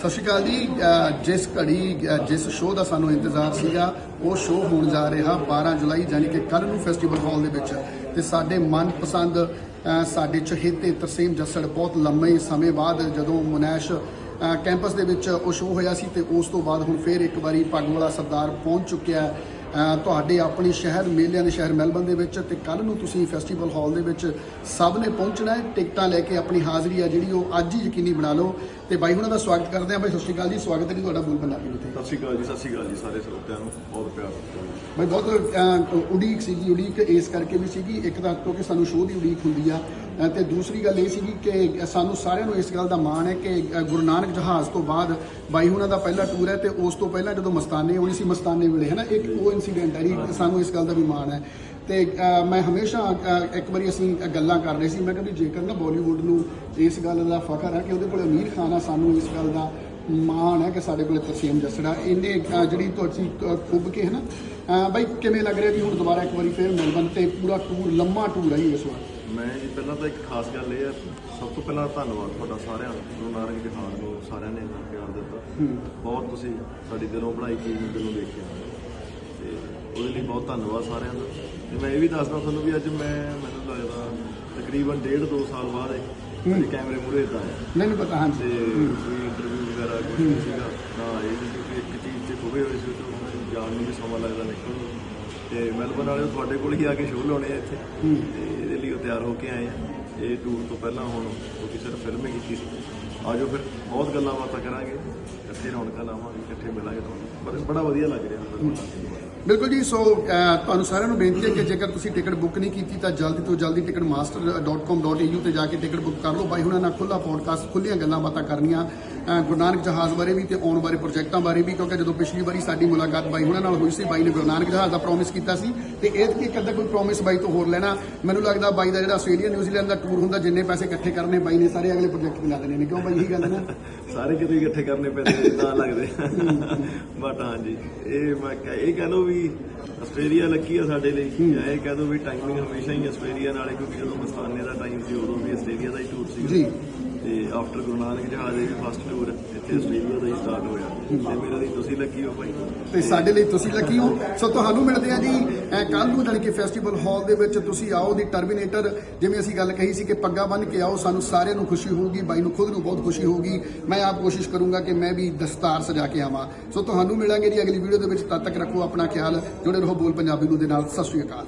ਸਤਿ ਸ਼੍ਰੀ ਅਕਾਲ ਜੀ। ਜਿਸ ਘੜੀ ਜਿਸ ਸ਼ੋਅ ਦਾ ਸਾਨੂੰ ਇੰਤਜ਼ਾਰ ਸੀਗਾ, ਉਹ ਸ਼ੋਅ ਹੋਣ ਜਾ ਰਿਹਾ 12 ਜੁਲਾਈ, ਯਾਨੀ ਕਿ ਕੱਲ ਨੂੰ ਫੈਸਟੀਵਲ ਹਾਲ ਦੇ ਵਿੱਚ। ਤੇ ਸਾਡੇ ਮਨਪਸੰਦ ਸਾਡੇ ਚਹੇਤੇ ਤਰਸੇਮ ਜੱਸੜ ਬਹੁਤ ਲੰਮੇ ਸਮੇਂ ਬਾਅਦ ਜਦੋਂ ਮੁਨੈਸ਼ ਕੈਂਪਸ ਦੇ ਵਿੱਚ ਉਹ ਸ਼ੋਅ ਹੋਇਆ ਸੀ ਤੇ ਉਸ ਤੋਂ ਬਾਅਦ ਹੁਣ ਫੇਰ ਇੱਕ ਵਾਰੀ ਪੱਗ ਵਾਲਾ ਸਰਦਾਰ ਪਹੁੰਚ ਚੁੱਕਿਆ ਹੈ। ਤੁਹਾਡੇ ਆਪਣੇ ਸ਼ਹਿਰ ਮੇਲਿਆਂ ਦੇ ਸ਼ਹਿਰ ਮੈਲਬਨ ਦੇ ਵਿੱਚ ਤੇ ਕੱਲ ਨੂੰ ਤੁਸੀਂ ਫੈਸਟੀਵਲ ਹਾਲ ਦੇ ਵਿੱਚ ਸਭ ਨੇ ਪਹੁੰਚਣਾ ਹੈ। ਟਿਕਟਾਂ ਲੈ ਕੇ ਆਪਣੀ ਹਾਜ਼ਰੀ ਆ ਜਿਹੜੀ ਉਹ ਅੱਜ ਹੀ ਯਕੀਨੀ ਬਣਾ ਲਓ। ਤੇ ਬਾਈ ਹੁਣਾਂ ਦਾ ਸਵਾਗਤ ਕਰਦੇ ਹਾਂ। ਬਾਈ ਸਤਿ ਸ਼੍ਰੀ ਅਕਾਲ ਜੀ। ਸਵਾਗਤ ਹੈ ਜੀ ਤੁਹਾਡਾ ਬੋਲ ਪੰਜਾਬੀ ਵਿੱਚ ਸਤਿ ਸ਼੍ਰੀ ਅਕਾਲ ਜੀ ਸਤਿ ਸ਼੍ਰੀ ਅਕਾਲ ਜੀ ਸਾਰੇ ਸਰੋਤਿਆਂ ਨੂੰ। ਬਹੁਤ ਪਿਆਰ ਬਾਈ ਬਹੁਤ ਉਡੀਕ ਸੀਗੀ ਉਡੀਕ ਇਸ ਕਰਕੇ ਵੀ ਸੀਗੀ। ਇੱਕ ਤਾਂ ਕਿਉਂਕਿ ਸਾਨੂੰ ਸ਼ੋਅ ਦੀ ਉਡੀਕ ਹੁੰਦੀ ਆ। ਤੇ ਦੂਸਰੀ ਗੱਲ ਇਹ ਸੀਗੀ ਕਿ ਸਾਨੂੰ ਸਾਰਿਆਂ ਨੂੰ ਇਸ ਗੱਲ ਦਾ ਮਾਣ ਹੈ ਕਿ ਗੁਰੂ ਨਾਨਕ ਜਹਾਜ਼ ਤੋਂ ਬਾਅਦ ਬਾਈ ਹੁਣਾਂ ਦਾ ਪਹਿਲਾ ਟੂਰ ਹੈ ਤੇ ਉਸ ਤੋਂ ਪਹਿਲਾਂ ਜਦੋਂ ਮਸਤਾਨੇ ਹੋਣੀ ਸੀ ਮਸਤਾਨੇ ਵੇਲੇ ਹੈ ਨਾ ਇੱਕ ਉਹ ਇਨਸੀਡੈਂਟ ਹੈ ਜੀ ਸਾਨੂੰ ਇਸ ਗੱਲ ਦਾ ਵੀ ਮਾਣ ਹੈ। ਤੇ ਮੈਂ ਹਮੇਸ਼ਾ ਇੱਕ ਵਾਰੀ ਅਸੀਂ ਗੱਲਾਂ ਕਰ ਰਹੇ ਸੀ ਮੈਂ ਕਿਹਾ ਜੇਕਰ ਨਾ ਬਾਲੀਵੁੱਡ ਨੂੰ ਇਸ ਗੱਲ ਦਾ ਫਖਰ ਹੈ ਕਿ ਉਹਦੇ ਕੋਲ ਅਮੀਰ ਖਾਨ ਆ ਸਾਨੂੰ ਇਸ ਗੱਲ ਦਾ ਮਾਣ ਹੈ ਕਿ ਸਾਡੇ ਕੋਲ ਤਰਸੀਮ ਜੱਸੜਾ ਇਹਨੇ ਜਿਹੜੀ ਤੁਸੀਂ ਅਹ, ਖੁੱਬ ਕੇ ਹੈ ਨਾ ਅਹ, ਬਾਈ ਕਿਵੇਂ ਲੱਗ ਰਿਹਾ ਵੀ ਹੁਣ ਦੁਬਾਰਾ ਇੱਕ ਵਾਰੀ ਫੇਰ ਮਿਲਬਨ ਤੇ ਪੂਰਾ ਟੂਰ ਲੰਮਾ ਟੂਰ ਹੈ ਜੀ ਇਸ ਵਾਰ। ਮੈਂ ਜੀ ਪਹਿਲਾਂ ਤਾਂ ਇੱਕ ਖਾਸ ਗੱਲ ਇਹ ਹੈ ਸਭ ਤੋਂ ਪਹਿਲਾਂ ਧੰਨਵਾਦ ਤੁਹਾਡਾ ਸਾਰਿਆਂ ਦਾ। ਗੁਰੂ ਨਾਨਕ ਜਹਾਨ ਨੂੰ ਸਾਰਿਆਂ ਨੇ ਇੰਨਾ ਪਿਆਰ ਦਿੱਤਾ। ਬਹੁਤ ਤੁਸੀਂ ਸਾਡੀ ਦਿਲੋਂ ਬਣਾਈ ਚੀਜ਼ ਨੂੰ ਦਿਲੋਂ ਦੇਖਿਆ। ਤੇ ਉਹਦੇ ਲਈ ਬਹੁਤ ਧੰਨਵਾਦ ਸਾਰਿਆਂ ਦਾ। ਤੇ ਮੈਂ ਇਹ ਵੀ ਦੱਸਦਾ ਤੁਹਾਨੂੰ ਵੀ ਅੱਜ ਮੈਂ ਮੈਨੂੰ ਲੱਗਦਾ ਤਕਰੀਬਨ ਡੇਢ ਦੋ ਸਾਲ ਬਾਅਦ ਇਹ ਕੈਮਰੇ ਮੂਹਰੇ ਤਾਂ ਮੈਨੂੰ ਪਤਾ ਹਾਂ ਤੇ ਕੋਈ ਇੰਟਰਵਿਊ ਵਗੈਰਾ ਕੁਝ ਨਹੀਂ ਸੀਗਾ ਨਾ ਇਹ ਵੀ ਇੱਕ ਚੀਜ਼ ਤੇ ਖੁਬੇ ਹੋਏ ਸੀ ਤੇ ਜਾਣ ਨੂੰ ਵੀ ਸਮਾਂ ਲੱਗਦਾ ਨਿਕਲਣ ਤੇ ਮੈਲਬਨ ਵਾਲੇ ਤੁਹਾਡੇ ਕੋਲ ਹੀ ਆ ਕੇ ਸ਼ੋਅ ਲਾਉਣੇ ਆ ਇੱਥੇ। ਤੇ ਤਿਆਰ ਹੋ ਕੇ ਆਏ ਆ। ਇਹ ਟੂਰ ਤੋਂ ਪਹਿਲਾਂ ਹੁਣ ਕਿਉਂਕਿ ਸਿਰਫ ਫਿਲਮ ਹੀ ਕੀਤੀ ਸੀ। ਆਜੋ ਫਿਰ, ਬਹੁਤ ਗੱਲਾਂ ਬਾਤਾਂ ਕਰਾਂਗੇ। ਇਕੱਠੇ ਰੌਣਕਾਂ ਲਾਵਾਂਗੇ, ਇਕੱਠੇ ਮਿਲਾਂਗੇ ਤੁਹਾਨੂੰ। ਬੜਾ ਬੜਾ ਵਧੀਆ ਲੱਗ ਰਿਹਾ ਮੈਨੂੰ। ਬਿਲਕੁਲ ਜੀ ਸੋ ਤੁਹਾਨੂੰ ਸਾਰਿਆਂ ਨੂੰ ਬੇਨਤੀ ਹੈ ਕਿ ਜੇਕਰ ਤੁਸੀਂ ਟਿਕਟ ਬੁੱਕ ਨਹੀਂ ਕੀਤੀ, ਤਾਂ ਜਲਦੀ ਤੋਂ ਜਲਦੀ ticketmaster.com.au ਤੇ ਜਾ ਕੇ ਟਿਕਟ ਬੁੱਕ ਕਰ ਲਓ। ਬਾਈ, ਹੁਣਾਂ ਨਾਲ ਖੁੱਲਾ ਪੋਡਕਾਸਟ ਖੁੱਲੀਆਂ ਗੱਲਾਂ ਬਾਤਾਂ ਕਰਨੀਆਂ। ਗੁਰੂ ਨਾਨਕ ਜਹਾਜ਼ ਬਾਰੇ ਵੀ ਤੇ ਆਉਣ ਬਾਰੇ ਪ੍ਰੋਜੈਕਟਾਂ ਬਾਰੇ ਵੀ ਕਿਉਂਕਿ ਜਦੋਂ ਪਿਛਲੀ ਵਾਰੀ ਸਾਡੀ ਮੁਲਾਕਾਤ ਬਾਈ ਹੁਣਾਂ ਨਾਲ ਹੋਈ ਸੀ ਬਾਈ ਨੇ ਗੁਰੂ ਨਾਨਕ ਜਹਾਜ਼ ਦਾ ਪ੍ਰੋਮਿਸ ਕੀਤਾ ਸੀ ਤੇ ਇਹ ਕੀ ਕਦਾ ਕੋਈ ਪ੍ਰੋਮਿਸ ਬਾਈ ਤੋਂ ਹੋਰ ਲੈਣਾ ਮੈਨੂੰ ਲੱਗਦਾ ਬਾਈ ਦਾ ਜਿਹੜਾ ਆਸਟ੍ਰੇਲੀਆ ਨਿਊਜ਼ੀਲੈਂਡ ਦਾ ਟੂਰ ਹੁੰਦਾ ਜਿੰਨੇ ਪੈਸੇ ਇਕੱਠੇ ਕਰਨੇ ਬਾਈ ਨੇ ਸਾਰੇ ਅਗਲੇ ਪ੍ਰੋਜੈਕਟ ਤੇ ਲਾ ਦੇਣੇ ਨੇ ਕਿਉਂ ਬਾਈ ਇਹੀ ਗੱਲ ਹੈ ਨਾ? ਸਾਰੇ ਕਿਤੇ ਇਕੱਠੇ ਕਰਨੇ ਪੈਂਦੇ ਤਾਂ ਲੱਗਦੇ। ਬਟ ਹਾਂਜੀ ਇਹ ਮੈਂ ਕਹਿ- ਇਹ ਕਹਿ ਲਓ ਵੀ ਆਸਟ੍ਰੇਲੀਆ ਲੱਕੀ ਆ ਸਾਡੇ ਲਈ। ਇਹ ਕਹਿ ਦੋ ਵੀ ਟਾਈਮਿੰਗ ਹਮੇਸ਼ਾ ਹੀ ਆਸਟ੍ਰੇਲੀਆ ਨਾਲੇ ਕਿਉਂਕਿ ਜਦੋਂ ਮਸਤਾਨੇ ਦਾ ਟਾਈਮ ਸੀ ਉਦੋਂ ਵੀ ਆਸਟ੍ਰੇਲੀਆ ਦਾ ਹੀ ਟੂਰ ਸੀ ਜੀ। ਤੇ ਆਫਟਰ ਗੁਰੂ ਨਾਨਕ ਜਹਾਜ਼ ਦੇ ਫਸਟ ਟੂਰ ਇੱਥੇ ਆਸਟ੍ਰੇਲੀਆ ਦਾ ਹੀ ਸਟਾਰਟ ਹੋਇਆ। ਤੇ ਮੇਰੇ ਲਈ ਤੁਸੀਂ ਲੱਕੀ ਹੋ ਭਾਈ। ਤੇ ਸਾਡੇ ਲਈ ਤੁਸੀਂ ਲੱਕੀ ਹੋ। ਸੋ ਤੁਹਾਨੂੰ ਮਿਲਦੇ ਆ ਜੀ ਕੱਲ ਨੂੰ ਜਾਣੀ ਕਿ ਫੈਸਟੀਵਲ ਹਾਲ ਦੇ ਵਿੱਚ ਤੁਸੀਂ ਆਓ ਦੀ ਟਰਮੀਨੇਟਰ ਜਿਵੇਂ ਅਸੀਂ ਗੱਲ ਕਹੀ ਸੀ ਕਿ ਪੱਗਾ ਬੰਨ ਕੇ ਆਓ, ਸਾਨੂੰ ਸਾਰਿਆਂ ਨੂੰ ਖੁਸ਼ੀ ਹੋਊਗੀ, ਬਾਈ ਨੂੰ ਖੁਦ ਨੂੰ ਬਹੁਤ ਖੁਸ਼ੀ ਹੋਊਗੀ। ਮੈਂ ਆਪ ਕੋਸ਼ਿਸ਼ ਕਰੂੰਗਾ ਕਿ ਮੈਂ ਵੀ ਦਸਤਾਰ ਸਜਾ ਕੇ ਆਵਾਂ। ਸੋ ਤੁਹਾਨੂੰ ਮਿਲਾਂਗੇ ਜੀ ਅਗਲੀ ਵੀਡੀਓ ਦੇ ਵਿੱਚ। ਤਦ ਤੱਕ ਰੱਖੋ ਆਪਣਾ ਖਿਆਲ, ਜੁੜੇ ਰਹੋ ਬੋਲ ਪੰਜਾਬੀ ਨੂੰ ਦੇ ਨਾਲ। ਸਤਿ ਸ਼੍ਰੀ ਅਕਾਲ।